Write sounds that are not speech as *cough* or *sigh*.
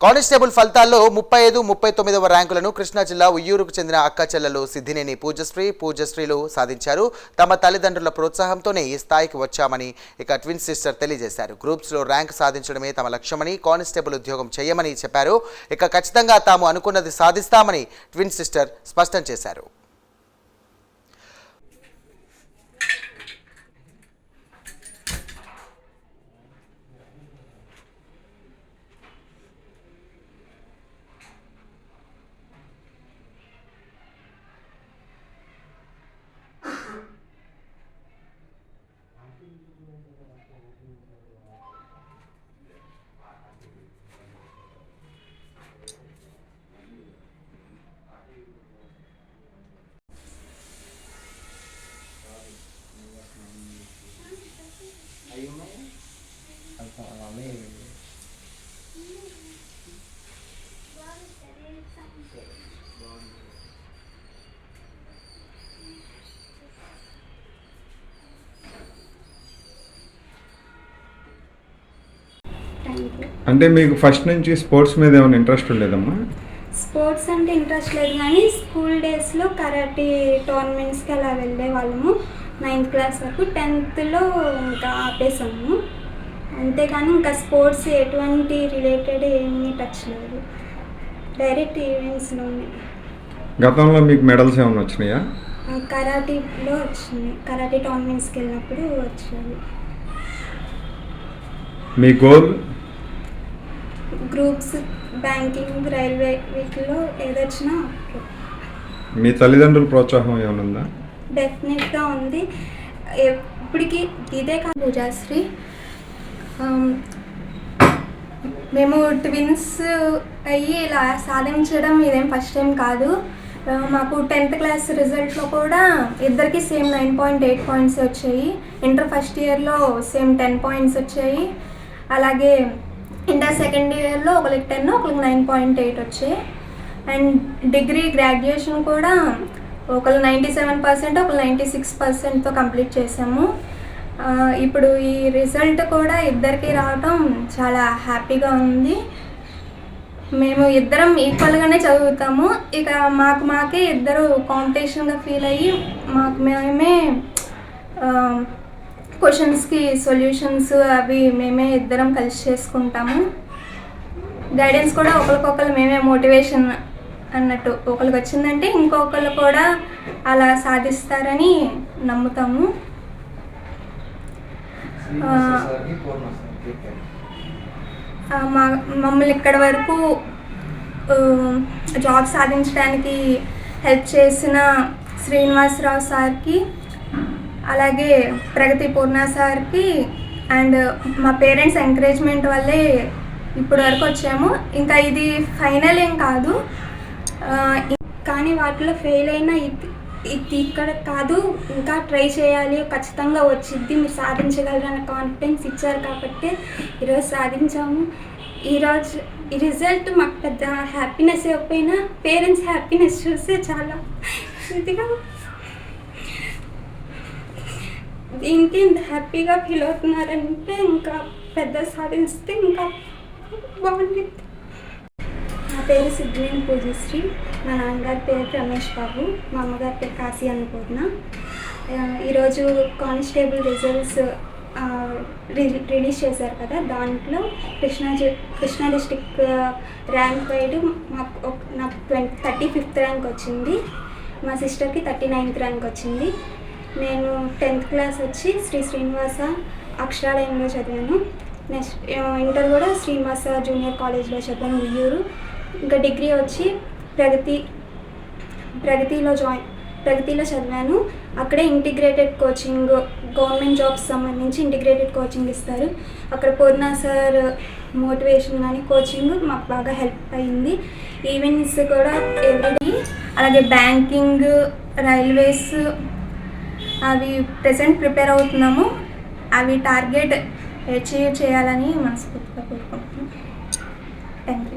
Constable ఫలితాల్లో ముప్పై ఐదు ముప్పై తొమ్మిదవ ర్యాంకులను కృష్ణా జిల్లా ఉయ్యూరుకు చెందిన అక్క చెల్లెలు సిద్ధినేని పూజశ్రీ పూజశ్రీలు సాధించారు. తమ తల్లిదండ్రుల ప్రోత్సాహంతోనే ఈ స్థాయికి వచ్చామని ఇక ట్విన్ సిస్టర్ తెలియజేశారు. గ్రూప్స్లో ర్యాంక్ సాధించడమే తమ లక్ష్యమని కానిస్టేబుల్ ఉద్యోగం చేయమని చెప్పారు. ఇక ఖచ్చితంగా తాము అనుకున్నది సాధిస్తామని ట్విన్ సిస్టర్ స్పష్టం చేశారు థ్యాంక్ యూ అంటే మీకు ఫస్ట్ నుంచి స్పోర్ట్స్ మీద ఏమైనా ఇంట్రెస్ట్ ఉండేదమ్మా? స్పోర్ట్స్ అంటే ఇంట్రెస్ట్ లేదు కానీ స్కూల్ డేస్లో కరాటే టోర్నమెంట్స్కి అలా వెళ్ళే వాళ్ళము. నైన్త్ క్లాస్ వరకు టెన్త్లో ఇంకా ఆపేసాము. అంతేగాని ఇంకా స్పోర్ట్స్ ఎటువంటి రిలేటెడ్ ఏమీ టచ్ లేదు. డైరెక్ట్ ఈవెంట్స్లోనే గతంలో మీకు మెడల్స్ ఏమైనా వచ్చినాయా? కరాటీలో వచ్చింది కరాటే టోర్నమెంట్స్కి వెళ్ళినప్పుడు వచ్చాయి మీ గోల్ గ్రూప్స్ బ్యాంకింగ్ రైల్వే వీటిలో ఏదొచ్చినా మీ తల్లిదండ్రుల ప్రోత్సాహం ఏమైనా ఉందా? డెఫినెట్గా ఉంది. ఇప్పటికి ఇదే కాదు పూజాశ్రీ. మేము ట్విన్స్ అయ్యి ఇలా సాధించడం ఇదేం ఫస్ట్ టైం కాదు. మాకు టెన్త్ క్లాస్ రిజల్ట్లో కూడా ఇద్దరికి same nine point eight points వచ్చాయి. ఇంటర్ ఫస్ట్ ఇయర్లో సేమ్ టెన్ పాయింట్స్ వచ్చాయి. అలాగే ఇంటర్ సెకండ్ ఇయర్లో ఒకరికి టెన్ ఒకరికి నైన్ పాయింట్ ఎయిట్ వచ్చాయి. అండ్ డిగ్రీ గ్రాడ్యుయేషన్ కూడా ఒకళ్ళు నైంటీ సెవెన్ పర్సెంట్ ఒకళ్ళు నైంటీ సిక్స్ పర్సెంట్తో కంప్లీట్ చేసాము. ఇప్పుడు ఈ రిజల్ట్ కూడా ఇద్దరికి రావటం చాలా హ్యాపీగా ఉంది. మేము ఇద్దరం ఈక్వల్గానే చదువుతాము. ఇక మాకు మాకే ఇద్దరు కాంపిటీషన్గా ఫీల్ అయ్యి మాకు మేమే క్వశ్చన్స్కి సొల్యూషన్స్ అవి మేమే ఇద్దరం కలిసి చేసుకుంటాము. గైడెన్స్ కూడా ఒకరికొకరు మేమే మోటివేషన్ అన్నట్టు ఒకరికి వచ్చిందంటే ఇంకొకరు కూడా అలా సాధిస్తారని నమ్ముతాము. మా మమ్మల్ని ఇక్కడ వరకు జాబ్ సాధించడానికి హెల్ప్ చేసిన శ్రీనివాసరావు సార్కి అలాగే ప్రగతి పూర్ణ సార్కి అండ్ మా పేరెంట్స్ ఎంకరేజ్మెంట్ వల్లే ఇప్పుడు వరకు వచ్చాము. ఇంకా ఇది ఫైనల్ ఏం కాదు. కానీ వాటిలో ఫెయిల్ అయినా ఇది ఇది ఇక్కడ కాదు. ఇంకా ట్రై చేయాలి. ఖచ్చితంగా వచ్చిద్ది. మీరు సాధించగలరన్న కాన్ఫిడెన్స్ ఇచ్చారు కాబట్టి ఈరోజు సాధించాము. ఈరోజు ఈ రిజల్ట్ మాకు పెద్ద హ్యాపీనెస్ ఇవ్వకపోయినా పేరెంట్స్ హ్యాపీనెస్ చూస్తే చాలా *laughs* ఇదిగా దీనికి ఇంత హ్యాపీగా ఫీల్ అవుతున్నారంటే ఇంకా పెద్ద సాధిస్తే ఇంకా బాగుంటుంది. నా పేరు సిద్ధినేని పూజశ్రీ. మా నాన్నగారి పేరు రమేష్ బాబు. మా అమ్మగారి పేరు కాశీ అన్నపూర్ణ. ఈరోజు కానిస్టేబుల్ రిజల్ట్స్ రిలీజ్ చేశారు కదా. దాంట్లో Krishna Krishna district rank wide మాకు ఒక- నాకు ట్వంటీ థర్టీ ఫిఫ్త్ ర్యాంక్ వచ్చింది. మా సిస్టర్కి థర్టీ నైన్త్ ర్యాంక్ వచ్చింది. నేను టెన్త్ క్లాస్ వచ్చి శ్రీ శ్రీనివాస అక్షరాలయంలో చదివాను. నెక్స్ట్ ఇంటర్ కూడా శ్రీనివాస జూనియర్ కాలేజ్లో చదివాను ఉయ్యూరు ఇంకా డిగ్రీ వచ్చి ప్రగతి ప్రగతిలో జాయిన్ ప్రగతిలో చదివాను. అక్కడే ఇంటిగ్రేటెడ్ కోచింగ్ గవర్నమెంట్ జాబ్స్ సంబంధించి ఇంటిగ్రేటెడ్ కోచింగ్ ఇస్తారు. అక్కడ పూర్ణ సార్ మోటివేషన్ కానీ కోచింగ్ మాకు బాగా హెల్ప్ అయింది. ఈవెంట్స్ కూడా ఎవ్రీడే అలాగే బ్యాంకింగ్ రైల్వేస్ అవి ప్రెసెంట్ ప్రిపేర్ అవుతున్నాము. అవి టార్గెట్ అచీవ్ చేయాలని మనస్ఫూర్తిగా కోరుకుంటున్నాం. Thank you